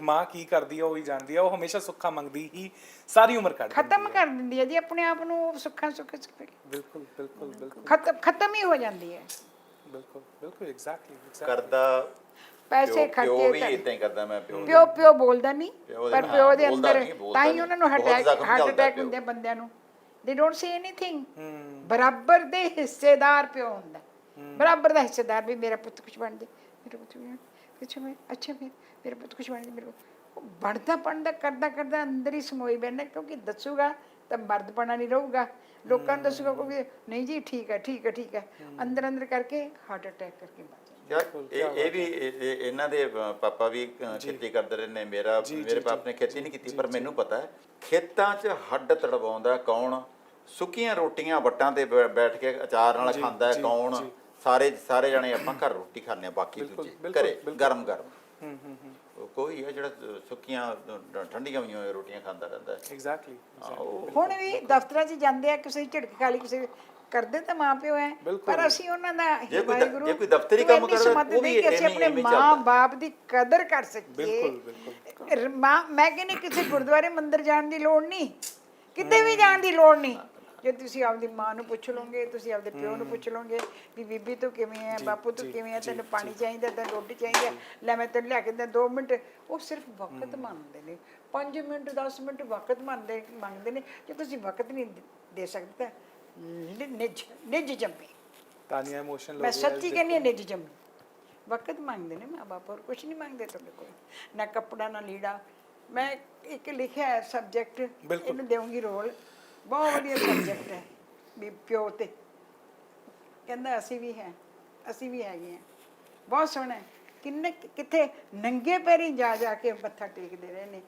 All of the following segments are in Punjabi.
ਇੱਕ ਮਾਂ ਕੀ ਕਰਦੀ ਆ ਉਹ ਹੀ ਜਾਣਦੀ ਆ ਉਹ ਹਮੇਸ਼ਾ ਸੁੱਖਾ ਮੰਗਦੀ ਹੀ ਸਾਰੀ ਉਮਰ ਕੱਢ ਦਿੰਦੀ ਖਤਮ ਕਰ ਦਿੰਦੀ ਹੈ ਜੀ ਆਪਣੇ ਆਪ ਨੂੰ ਸੁੱਖਾਂ ਸੁੱਖ ਸੁੱਖ ਬਿਲਕੁਲ ਬਿਲਕੁਲ ਬਿਲਕੁਲ। ਖਤਮ ਖਤਮ ਹੀ ਹੋ ਜਾਂਦੀ ਹੈ। ਬਿਲਕੁਲ ਬਿਲਕੁਲ ਐਗਜ਼ੈਕਟਲੀ ਕਰਦਾ ਪੈਸੇ ਪਿਓ- ਪਿਓ ਖਰਚੇ ਵੀ ਇਦਾਂ ਹੀ ਕਰਦਾ ਮੈਂ ਪਿਓ ਪਿਓ ਪਿਓ ਬੋਲਦਾ ਨਹੀਂ ਪਿਓ ਦੇ ਪਰ ਪਿਓ ਦੇ ਬੋਲਦਾ ਅੰਦਰ ਨਹੀਂ, ਬੋਲਦਾ ਤਾਂ ਹੀ ਨਹੀਂ। ਉਹਨਾਂ ਨੂੰ ਬਹੁਤ ਅਟੈਕ ਜ਼ਖਮ ਹਾਰਟ ਚੱਲਦਾ ਅਟੈਕ ਪਿਓ। ਹੁੰਦੇ ਆ ਬੰਦਿਆਂ ਨੂੰ। ਦੇ ਡੋਨਟ ਸੇ ਐਨੀਥਿੰਗ ਬਰਾਬਰ ਦੇ ਹਿੱਸੇਦਾਰ ਪਿਓ ਹੁੰਦਾ। ਬਰਾਬਰ ਦਾ ਹਿੱਸੇਦਾਰ ਵੀ ਮੇਰਾ ਪੁੱਤ ਕੁਝ ਬਣ ਜੇ। ਮੇਰਾ ਪੁੱਤ ਕੁਛ ਬਣ ਜੇ। ਅੱਛਾ ਮੈਂ ਅੱਛਾ ਫਿਰ ਮੇਰਾ ਪੁੱਤ ਕੁਝ ਬਣ ਮੇਰੇ ਉਹ ਬਣਦਾ ਬਣਦਾ ਕਰਦਾ ਕਰਦਾ ਅੰਦਰ ਹੀ ਸਮੋਈ ਬੈਠਣਾ ਕਿਉਂਕਿ ਦੱਸੂਗਾ ਤਾਂ ਮਰਦਪਣਾ ਨਹੀਂ ਰਹੂਗਾ। ਲੋਕਾਂ ਨੂੰ ਦੱਸੂਗਾ ਕੋਈ ਨਹੀਂ ਜੀ ਠੀਕ ਹੈ ਠੀਕ ਹੈ ਠੀਕ ਹੈ। ਅੰਦਰ ਅੰਦਰ ਕਰਕੇ ਹਾਰਟ ਅਟੈਕ ਕਰਕੇ ਮਰ ਇਹ ਇਹ ਵੀ ਇਹ- ਇਹ- ਇਹਨਾਂ ਦੇ ਪਾਪਾ ਵੀ ਖੇਤੀ ਕਰਦੇ ਰਹੇ ਨੇ। ਮੇਰਾ ਮੇਰੇ ਪਾਪ ਨੇ ਖੇਤੀ ਨਹੀਂ ਕੀਤੀ ਪਰ ਮੈਨੂੰ ਪਤਾ ਹੈ ਖੇਤਾਂ 'ਚ ਹੱਡ ਤੜਵਾਉਂਦਾ ਕੌਣ? ਸੁੱਕੀਆਂ ਰੋਟੀਆਂ ਵੱਟਾਂ ਤੇ ਬੈਠ ਕੇ ਅਚਾਰ ਨਾਲ ਖਾਂਦਾ ਹੈ ਕੌਣ? ਸਾਰੇ ਸਾਰੇ ਜਣੇ ਆਪਾਂ ਘਰ ਰੋਟੀ ਖਾਂਦੇ ਆ ਬਾਕੀ ਦੂਜੇ ਬਿਲਕੁਲ, ਘਰੇ ਗਰਮ ਗਰਮ। ਹੂੰ ਹੂੰ ਹੂੰ ਕੋਈ ਹੈ ਜਿਹੜਾ ਸੁੱਕੀਆਂ ਠੰਡੀਆਂ ਹੋਈਆਂ ਹੋਈਆਂ ਰੋਟੀਆਂ ਖਾਂਦਾ ਰਹਿੰਦਾ ਹੈ। ਐਗਜ਼ੈਕਟਲੀ ਹੁਣ ਵੀ ਦਫ਼ਤਰਾਂ 'ਚ ਜਾਂਦੇ ਆ ਕਿਸੇ ਦੀ ਝਿੜਕ ਖਾ ਲਈ ਕਿਸੇ ਕਰਦੇ ਤਾਂ ਮਾਂ ਪਿਓ ਹੈ ਪਰ ਅਸੀਂ ਉਹਨਾਂ ਦਾ ਜੇ ਕੋਈ ਜੇ ਕੋਈ ਦਫ਼ਤਰੀ ਕੰਮ ਕਰਦਾ, ਉਹ ਵੀ ਕਿ ਅਸੀਂ ਆਪਣੇ ਐਵੇਂ ਮਾਂ ਚੱਲਦਾ। ਬਾਪ ਦੀ ਕਦਰ ਕਰ ਸਕੀਏ। ਬਿਲਕੁਲ, ਰ- ਮਾਂ ਮੈਂ ਕਹਿੰਦੀ ਕਿਸੇ ਗੁਰਦੁਆਰੇ ਮੰਦਿਰ ਜਾਣ ਦੀ ਲੋੜ ਨਹੀਂ ਕਿਤੇ ਵੀ ਜਾਣ ਦੀ ਲੋੜ ਨਹੀਂ। ਜੇ ਤੁਸੀਂ ਆਪਦੀ ਮਾਂ ਨੂੰ ਪੁੱਛ ਲਓਗੇ ਤੁਸੀਂ ਆਪਦੇ ਪਿਓ ਨੂੰ ਪੁੱਛ ਲਓਗੇ ਵੀ ਬੀਬੀ ਤੂੰ ਕਿਵੇਂ ਹੈ ਬਾਪੂ ਤੂੰ ਕਿਵੇਂ ਹੈ ਤੈਨੂੰ ਪਾਣੀ ਚਾਹੀਦਾ ਤੈਨੂੰ ਰੋਟੀ ਚਾਹੀਦੀ ਹੈ ਲੈ ਮੈਂ ਤੈਨੂੰ ਲਿਆ ਕੇ ਦਿੰਦਾ 2 ਮਿੰਟ। ਉਹ ਸਿਰਫ ਵਕਤ ਮੰਗਦੇ ਨੇ। 5 ਮਿੰਟ 10 ਮਿੰਟ ਵਕਤ ਮੰਗਦੇ ਮੰਗਦੇ ਨੇ। ਜੇ ਤੁਸੀਂ ਵਕਤ ਨਹੀਂ ਦੇ- ਸਕਦੇ ਤਾਂ ਨਿੱਜ ਨਿੱਜ ਜੰਮੇ। ਤਾਨੀਆ ਇਮੋਸ਼ਨ ਮੈਂ ਸੱਚੀ ਕਹਿੰਦੀ ਹਾਂ ਨਿੱਜ ਜੰਮੇ। ਵਕਤ ਮੰਗਦੇ ਨੇ ਮਾਂ ਬਾਪ ਹੋਰ ਕੁਝ ਨਹੀਂ ਮੰਗਦੇ ਤੁਹਾਡੇ ਕੋਲ। ਨਾ ਕੱਪੜਾ ਨਾ ਲੀੜਾ। ਮੈਂ ਇੱਕ ਲਿਖਿਆ ਹੈ ਸਬਜੈਕਟ ਇਹਨੂੰ ਦੇਵਾਂਗੀ ਰੋਲ। ਬਹੁਤ ਵਧੀਆ ਸਬਜੈਕਟ ਹੈ ਵੀ ਪਿਓ ਤੇ। ਕਹਿੰਦਾ ਅਸੀਂ ਵੀ ਹੈ ਅਸੀਂ ਵੀ ਹੈਗੇ ਹਾਂ। ਬਹੁਤ ਸੋਹਣਾ ਹੈ। ਕਿੰਨੇ ਕਿੱਥੇ ਨੰਗੇ ਪੈਰੀ ਜਾ ਜਾ ਕੇ ਮੱਥਾ ਟੇਕਦੇ ਰਹੇ ਨੇ।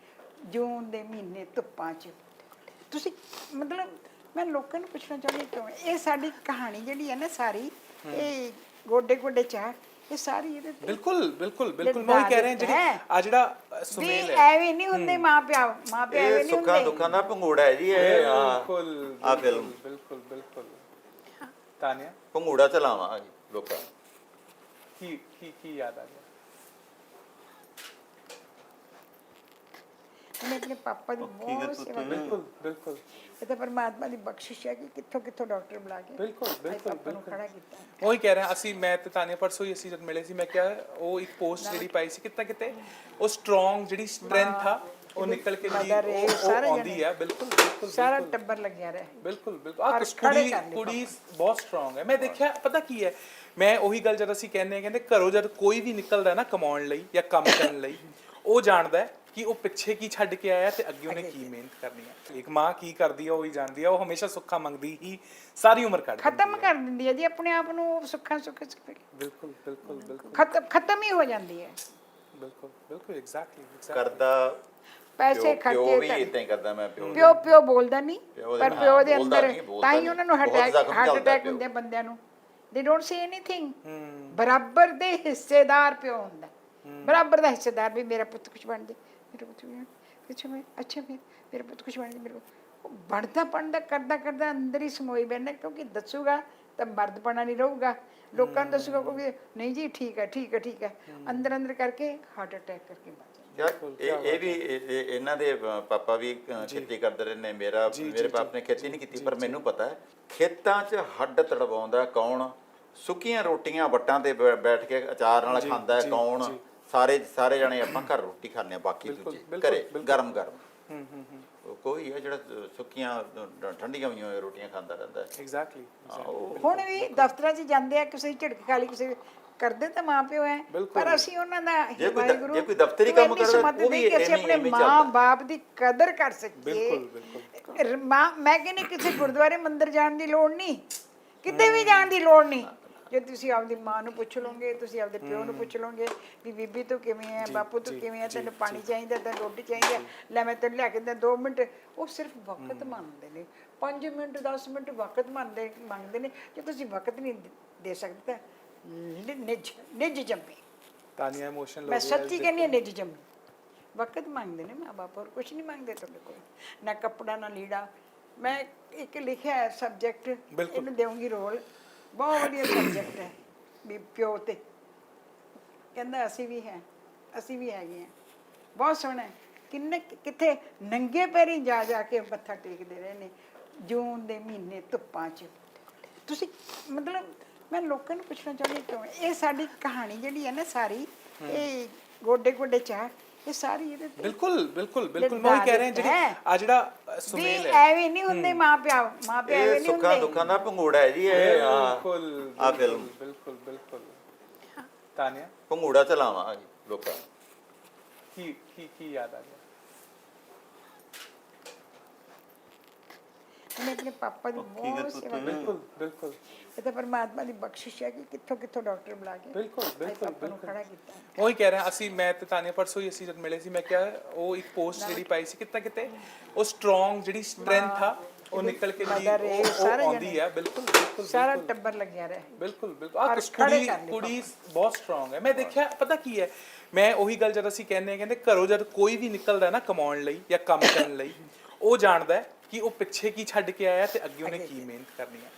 ਜੂਨ ਦੇ ਮਹੀਨੇ ਧੁੱਪਾਂ 'ਚ। ਤੁਸੀਂ ਮਤਲਬ ਮੈਂ ਲੋਕਾਂ ਨੂੰ ਪੁੱਛਣਾ ਚਾਹੁੰਦੀ ਕਿਉਂ? ਇਹ ਸਾਡੀ ਕਹਾਣੀ ਜਿਹੜੀ ਹੈ ਨਾ ਸਾਰੀ ਇਹ ਗੋਡੇ ਗੋਡੇ ਚਾਹ ਇਹ ਸਾਰੀ ਇਹਦੇ ਤੇ। ਬਿਲਕੁਲ ਬਿਲਕੁਲ ਬਿਲਕੁਲ। ਮੈਂ ਉਹੀ ਕਹਿ ਰਿਹਾ ਜਿਹੜੀ। ਆ ਜਿਹੜਾ ਅ, ਵੀ ਸੁਮੇਲ ਹੈ। ਐਵੇਂ ਨਹੀਂ ਹੁੰਦੇ ਮਾਂ ਪਿਓ ਮਾਂ ਪਿਓ ਐਵੇਂ ਇਹ ਨਹੀਂ ਸੁੱਖਾਂ ਹੁੰਦੇ। ਦੁੱਖਾਂ ਦਾ ਭੰਗੂੜਾ ਹੈ ਜੀ ਇਹ ਬਿਲਕੁਲ ਆ ਫਿਲਮ ਬਿਲਕੁਲ ਬਿਲਕੁਲ। ਤਾਨੀਆ? ਭੰਗੂੜਾ ਚਲਾਵਾਂ ਜੀ ਲੋਕਾਂ। ਕੀ ਕੀ ਕੀ ਯਾਦ ਆ ਗਿਆ? ਮੈਂ ਆਪਣੇ ਪਾਪਾ ਦੀ ਬਹੁਤ ਸੇਵਾ ਕੀਤੀ। ਬਿਲਕੁਲ ਬਿਲਕੁਲ। ਇਹ ਤਾਂ ਪਰਮਾਤਮਾ ਦੀ ਬਖਸ਼ਿਸ਼ ਹੈ ਕਿ ਕਿੱਥੋਂ ਕਿੱਥੋਂ ਡਾਕਟਰ ਬੁਲਾ ਕੇ ਬਿਲਕੁਲ, ਬਿਲਕੁਲ, ਪਾਪਾ ਨੂੰ ਖੜਾ ਕੀਤਾ। ਉਹੀ ਕਹਿ ਰਿਹਾ ਅਸੀਂ ਮੈਂ ਤੇ ਤਾਨੀਆ ਪਰਸੋਂ ਹੀ ਅਸੀਂ ਜਦ ਮਿਲੇ ਸੀ ਮੈਂ ਕਿਹਾ ਉਹ ਇੱਕ ਪੋਸਟ ਜਿਹੜੀ ਪਾਈ ਸੀ ਕਿਤੇ ਕਿਤੇ ਉਹ ਸਟਰੋਂਗ ਜਿਹੜੀ ਸਟਰੈਂਥ ਆ ਉਹ ਨਿਕਲ ਕੇ ਇਹ ਉਹ- ਆਉਂਦੀ ਹੈ ਬਿਲਕੁਲ ਬਿਲਕੁਲ ਸਾਰਾ ਟੱਬਰ ਲੱਗਿਆ ਰਿਹਾ। ਬਿਲਕੁਲ ਬਿਲਕੁਲ। ਆ ਕੁੜੀ ਕੁੜੀ ਬਹੁਤ ਸਟਰੋਂਗ ਹੈ। ਮੈਂ ਦੇਖਿਆ ਪਤਾ ਕੀ ਹੈ? ਮੈਂ ਉਹੀ ਗੱਲ ਜਦ ਅਸੀਂ ਕਹਿੰਦੇ ਕਹਿੰਦੇ ਘਰੋਂ ਜਦ ਕੋਈ ਵੀ ਨਿਕਲਦਾ ਨਾ ਕਮਾਉਣ ਲਈ ਜਾਂ ਕੰਮ ਕਰਨ ਲਈ ਉਹ ਜਾਣਦਾ ਹੈ ਕਿ ਉਹ ਪਿੱਛੇ ਕੀ ਛੱਡ ਕੇ ਆਇਆ ਤੇ ਅੱਗੇ ਉਹਨੇ ਕੀ ਮਿਹਨਤ ਕਰਨੀ ਹੈ ਇੱਕ ਮਾਂ ਕੀ ਕਰਦੀ ਹੈ ਉਹ ਹੀ ਜਾਣਦੀ ਹੈ ਉਹ ਹਮੇਸ਼ਾ ਸੁੱਖਾ ਮੰਗਦੀ ਹੀ ਸਾਰੀ ਉਮਰ ਕੱਢ ਖਤਮ ਕਰ ਦਿੰਦੀ ਹੈ ਜੀ ਆਪਣੇ ਆਪ ਨੂੰ ਸੁੱਖਾਂ ਸੁੱਖ। ਬਿਲਕੁਲ ਬਿਲਕੁਲ ਬਿਲਕੁਲ। ਖਤਮ ਖਤਮ ਹੀ ਹੋ ਜਾਂਦੀ ਹੈ। ਬਿਲਕੁਲ ਬਿਲਕੁਲ ਐਗਜ਼ੈਕਟਲੀ ਕਰਦਾ ਪੈਸੇ ਪਿਓ- ਪਿਓ ਖਰਚੇ ਵੀ ਤਾਂ- ਇਦਾਂ ਹੀ ਕਰਦਾ ਮੈਂ ਪਿਓ ਪਿਓ ਪਿਓ ਬੋਲਦਾ ਨਹੀਂ ਪਿਓ ਪਰ ਪਿਓ ਦੇ ਅੰਦਰ ਤਾਂ ਹੀ। ਉਹਨਾਂ ਨੂੰ ਹਾਰਟ ਅਟੈਕ ਪਿਓ। ਹੁੰਦੇ ਆ ਬੰਦਿਆਂ ਨੂੰ। ਦੇ ਡੋਨਟ ਸੇ ਐਨੀਥਿੰਗ ਬਰਾਬਰ ਦੇ ਹਿੱਸੇਦਾਰ ਪਿਓ ਹੁੰਦਾ। ਬਰਾਬਰ ਦਾ ਹਿੱਸੇਦਾਰ ਵੀ ਮੇਰਾ ਪੁੱਤ ਕੁਝ ਬਣ ਜੇ। ਮੇਰਾ ਪੁੱਤ ਬਣ ਜੇ। ਅੱਛਾ ਮੈਂ ਅੱਛਾ ਫਿਰ ਮੇਰਾ ਪੁੱਤ ਕੁਝ ਬਣ ਜੇ ਮੇਰੇ ਉਹ ਬਣਦਾ ਬਣਦਾ ਕਰਦਾ ਕਰਦਾ ਅੰਦਰ ਹੀ ਸਮੋਈ ਬੈਠਣਾ ਕਿਉਂਕਿ ਦੱਸੂਗਾ ਤਾਂ ਮਰਦਪਣਾ ਨਹੀਂ ਰਹੂਗਾ। ਲੋਕਾਂ ਨੂੰ ਦੱਸੂਗਾ ਕੋਈ ਨਹੀਂ ਜੀ ਠੀਕ ਹੈ ਠੀਕ ਹੈ ਠੀਕ ਹੈ। ਅੰਦਰ ਅੰਦਰ ਕਰਕੇ ਹਾਰਟ ਅਟੈਕ ਕਰਕੇ ਮਰ ਇਹ ਵੀ ਇਹ- ਇਹ- ਇਹਨਾਂ ਦੇ ਪਾਪਾ ਵੀ ਖੇਤੀ ਕਰਦੇ ਰਹੇ ਨੇ ਮੇਰਾ ਮੇਰੇ ਪਾਪ ਨੇ ਖੇਤੀ ਨਹੀਂ ਕੀਤੀ ਪਰ ਮੈਨੂੰ ਪਤਾ ਹੈ ਖੇਤਾਂ 'ਚ ਹੱਡ ਤੜਵਾਉਂਦਾ ਕੌਣ? ਸੁੱਕੀਆਂ ਰੋਟੀਆਂ ਵੱਟਾਂ ਤੇ ਬੈਠ ਕੇ ਅਚਾਰ ਨਾਲ ਖਾਂਦਾ ਹੈ ਕੌਣ? ਸਾਰੇ ਸਾਰੇ ਜਣੇ ਆਪਾਂ ਘਰ ਰੋਟੀ ਖਾਂਦੇ ਆ ਬਾਕੀ ਦੂਜੇ ਘਰੇ ਗਰਮ ਗਰਮ। ਹੂੰ ਹੂੰ ਹੂੰ। ਉਹ ਕੋਈ ਹੈ ਜਿਹੜਾ ਸੁੱਕੀਆਂ ਠੰਡੀਆਂ ਹੋਈਆਂ ਰੋਟੀਆਂ ਖਾਂਦਾ ਰਹਿੰਦਾ ਐਗਜ਼ੈਕਟਲੀ ਹੁਣ ਵੀ ਦਫ਼ਤਰਾਂ 'ਚ ਜਾਂਦੇ ਆ ਕਿਸੇ ਦੀ ਝਿੜਕ ਖਾ ਲਈ ਕਿਸੇ ਕਰਦੇ ਤਾਂ ਮਾਂ ਪਿਓ ਹੈ ਪਰ ਅਸੀਂ ਉਹਨਾਂ ਦਾ ਜੇ ਕੋਈ ਜੇ ਦਫ਼ਤਰੀ ਕੰਮ ਕਰਦਾ, ਉਹ ਵੀ ਕਿ ਅਸੀਂ ਆਪਣੇ ਐਵੇਂ ਮਾਂ ਚੱਲਦਾ। ਬਾਪ ਦੀ ਕਦਰ ਕਰ ਸਕੀਏ। ਬਿਲਕੁਲ ਰ- ਮਾਂ ਮੈਂ ਕਹਿੰਦੀ ਕਿਸੇ ਗੁਰਦੁਆਰੇ ਮੰਦਿਰ ਜਾਣ ਦੀ ਲੋੜ ਨਹੀਂ। ਕਿਤੇ ਵੀ ਜਾਣ ਦੀ ਲੋੜ ਨਹੀਂ। ਜੇ ਤੁਸੀਂ ਆਪਦੀ ਮਾਂ ਨੂੰ ਪੁੱਛ ਲਓਗੇ ਤੁਸੀਂ ਆਪਦੇ ਪਿਓ ਨੂੰ ਪੁੱਛ ਲਓਗੇ ਵੀ ਬੀਬੀ ਤੂੰ ਕਿਵੇਂ ਹੈ ਬਾਪੂ ਤੂੰ ਕਿਵੇਂ ਹੈ ਤੈਨੂੰ ਪਾਣੀ ਚਾਹੀਦਾ ਤੈਨੂੰ ਰੋਟੀ ਚਾਹੀਦੀ ਹੈ ਲੈ ਮੈਂ ਤੈਨੂੰ ਲਿਆ ਕੇ ਦਿੰਦਾ 2 ਮਿੰਟ। ਉਹ ਸਿਰਫ ਵਕਤ ਮੰਗਦੇ ਨੇ। 5 ਮਿੰਟ 10 ਮਿੰਟ ਵਕਤ ਮੰਗਦੇ ਮੰਗਦੇ ਨੇ। ਜੇ ਤੁਸੀਂ ਵਕਤ ਨਹੀਂ ਦੇ- ਸਕਦੇ ਤਾਂ ਨਿੱਜ ਨਿੱਜ ਜੰਮੇ। ਤਾਨੀਆ ਇਮੋਸ਼ਨ ਮੈਂ ਸੱਚੀ ਕਹਿੰਦੀ ਹਾਂ ਨਿੱਜ ਜੰਮੇ। ਵਕਤ ਮੰਗਦੇ ਨੇ ਮਾਂ ਬਾਪ ਹੋਰ ਕੁਝ ਨਹੀਂ ਮੰਗਦੇ ਤੁਹਾਡੇ ਕੋਲ। ਨਾ ਕੱਪੜਾ ਨਾ ਲੀੜਾ। ਮੈਂ ਇੱਕ ਲਿਖਿਆ ਹੈ ਸਬਜੈਕਟ ਇਹਨੂੰ ਦੇਵਾਂਗੀ ਰੋਲ। ਬਹੁਤ ਵਧੀਆ ਸਬਜੈਕਟ ਹੈ ਵੀ ਪਿਓ ਤੇ। ਕਹਿੰਦਾ ਅਸੀਂ ਵੀ ਹੈ ਅਸੀਂ ਵੀ ਹੈਗੇ ਹਾਂ। ਬਹੁਤ ਸੋਹਣਾ ਹੈ। ਕਿੰਨੇ ਕਿੱਥੇ ਨੰਗੇ ਪੈਰੀ ਜਾ ਜਾ ਕੇ ਮੱਥਾ ਟੇਕਦੇ ਰਹੇ ਨੇ। ਜੂਨ ਦੇ ਮਹੀਨੇ ਧੁੱਪਾਂ 'ਚ। ਤੁਸੀਂ ਮਤਲਬ ਮੈਂ ਲੋਕਾਂ ਨੂੰ ਪੁੱਛਣਾ ਚਾਹੁੰਦੀ ਕਿਉਂ? ਇਹ ਸਾਡੀ ਕਹਾਣੀ ਜਿਹੜੀ ਹੈ ਨਾ ਸਾਰੀ ਇਹ ਗੋਡੇ ਗੋਡੇ ਚਾਹ ਇਹ ਸਾਰੀ ਇਹਦੇ ਤੇ। ਬਿਲਕੁਲ ਬਿਲਕੁਲ ਬਿਲਕੁਲ। ਮੈਂ ਉਹੀ ਕਹਿ ਰਿਹਾ ਜਿਹੜੀ। ਆ ਜਿਹੜਾ ਅ, ਵੀ ਸੁਮੇਲ ਹੈ। ਐਵੇਂ ਨਹੀਂ ਹੁੰਦੇ ਮਾਂ ਪਿਓ ਮਾਂ ਪਿਓ ਐਵੇਂ ਇਹ ਨਹੀਂ ਸੁੱਖਾਂ ਹੁੰਦੇ। ਦੁੱਖਾਂ ਦਾ ਭੰਗੂੜਾ ਹੈ ਜੀ ਇਹ ਬਿਲਕੁਲ ਆ ਫਿਲਮ ਬਿਲਕੁਲ ਬਿਲਕੁਲ ਤਾਨਿਆ? ਭੰਗੂੜਾ ਚਲਾਵਾਂ ਜੀ ਲੋਕਾਂ ਨੂੰ। ਕੀ ਕੀ ਕੀ ਯਾਦ ਆ ਗਿਆ? ਉਹਨੇ ਆਪਣੇ ਪਾਪਾ ਦੀ ਬਹੁਤ ਸੇਵਾ ਕੀਤੀ। ਬਿਲਕੁਲ ਬਿਲਕੁਲ। ਇਹ ਤਾਂ ਪਰਮਾਤਮਾ ਦੀ ਬਖਸ਼ਿਸ਼ ਹੈ ਕਿ ਕਿੱਥੋਂ ਕਿੱਥੋਂ ਡਾਕਟਰ ਬੁਲਾ ਕੇ ਬਿਲਕੁਲ, ਬਿਲਕੁਲ, ਬਿਲਕੁਲ। ਖੜਾ ਕੀਤਾ। ਉਹੀ ਕਹਿ ਰਿਹਾ ਅਸੀਂ ਮੈਂ ਤੇ ਤਾਨੀਆ ਪਰਸੋਂ ਹੀ ਅਸੀਂ ਜਦ ਮਿਲੇ ਸੀ ਮੈਂ ਕਿਹਾ ਉਹ ਇੱਕ ਪੋਸਟ ਜਿਹੜੀ ਪਾਈ ਸੀ ਕਿਤੇ ਕਿਤੇ ਉਹ ਸਟਰੋਂਗ ਜਿਹੜੀ ਸਟਰੈਂਥ ਆ ਉਹ ਨਿਕਲ ਕੇ ਇਹ ਉਹ- ਆਉਂਦੀ। ਆ ਬਿਲਕੁਲ ਬਿਲਕੁਲ ਸਾਰਾ। ਟੱਬਰ ਲੱਗਿਆ ਰਿਹਾ। ਬਿਲਕੁਲ ਬਿਲਕੁਲ। ਆ ਕੁੜੀ ਕੁੜੀ ਬਹੁਤ ਸਟਰੋਂਗ ਹੈ। ਮੈਂ ਦੇਖਿਆ ਪਤਾ ਕੀ ਹੈ? ਮੈਂ ਉਹੀ ਗੱਲ ਜਦ ਅਸੀਂ ਕਹਿੰਦੇ ਕਹਿੰਦੇ ਘਰੋਂ ਜਦ ਕੋਈ ਵੀ ਨਿਕਲਦਾ ਨਾ ਕਮਾਉਣ ਲਈ ਜਾਂ ਕੰਮ ਕਰਨ ਲਈ ਉਹ ਜਾਣਦਾ ਹੈ ਕਿ ਉਹ ਪਿੱਛੇ ਕੀ ਛੱਡ ਕੇ ਆਇਆ ਤੇ ਅੱਗੇ ਉਹਨੇ ਕੀ ਮਿਹਨਤ ਕਰਨੀ ਹੈ?